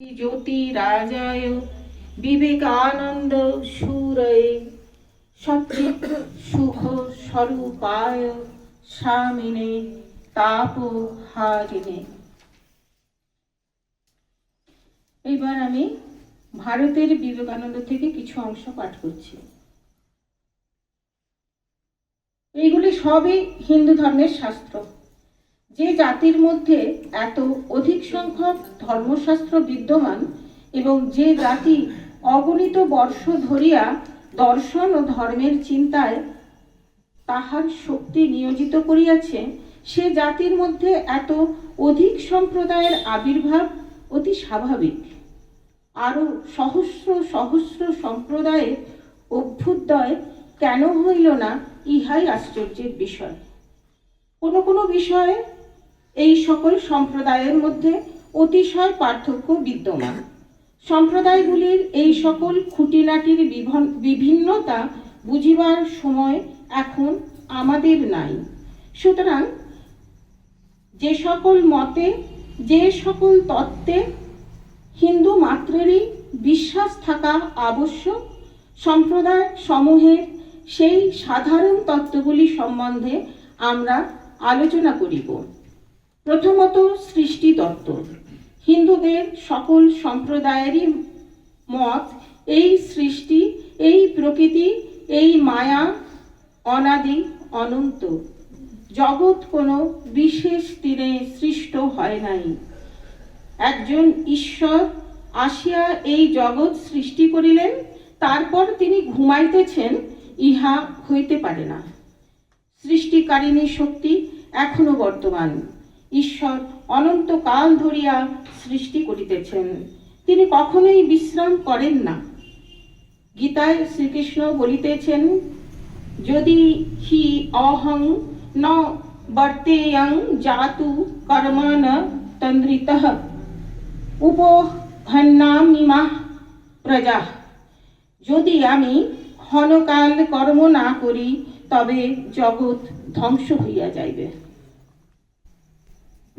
জ্যোতি রাজায় বিবেকানন্দ সুরয়ে সত্যি সুখ স্বরূপায় স্বামিনে তাপ হারিনে এবার আমি ভারতের বিবেকানন্দ থেকে কিছু অংশ পাঠ করছি। এইগুলি সবই হিন্দু ধর্মের শাস্ত্র। যে জাতির মধ্যে এত অধিক সংখ্যক ধর্মশাস্ত্র বিদ্যমান এবং যে জাতি অগণিত বর্ষ ধরিয়া দর্শন ও ধর্মের চিন্তায় তাহার শক্তি নিয়োজিত করিয়াছে, সে জাতির মধ্যে এত অধিক সম্প্রদায়ের আবির্ভাব অতি স্বাভাবিক। আরও সহস্র সহস্র সম্প্রদায়ের অভ্যুদয় কেন হইল না, ইহাই আশ্চর্যের বিষয়। কোনো কোনো বিষয়ে এই সকল সম্প্রদায়ের মধ্যে অতিশয় পার্থক্য বিদ্যমান। সম্প্রদায়গুলির এই সকল খুঁটিনাটির বিভন- বিভিন্নতা বুঝিবার সময় এখন আমাদের নাই। সুতরাং যে সকল মতে, যে সকল তত্ত্বে হিন্দু মাত্রেরই বিশ্বাস থাকা আবশ্যক, সম্প্রদায় সমূহের সেই সাধারণ তত্ত্বগুলি সম্বন্ধে আমরা আলোচনা করিব। প্রথমত সৃষ্টি তত্ত্ব হিন্দুদের সকল সম্প্রদায়েরই মত, এই সৃষ্টি, এই প্রকৃতি, এই মায়া অনাদি অনন্ত। জগৎ কোনো বিশেষ দিনে সৃষ্ট হয় নাই। একজন ঈশ্বর আসিয়া এই জগৎ সৃষ্টি করিলেন, তারপর তিনি ঘুমাইতেছেন, ইহা হইতে পারে না। সৃষ্টিকারিণী শক্তি এখনও বর্তমান। ঈশ্বর অনন্তকাল ধরিয়া সৃষ্টি করিতেছেন। তিনি কখনোই বিশ্রাম করেন না। গীতায় শ্রীকৃষ্ণ বলিতেছেন, যদি হি অহং ন বর্তেয়ং জাতু কর্মণ তন্দ্রিতঃ উপহন্নামিমা প্রজা। যদি আমি ক্ষণকাল কর্ম না করি, তবে জগৎ ধ্বংস হইয়া যাইবে।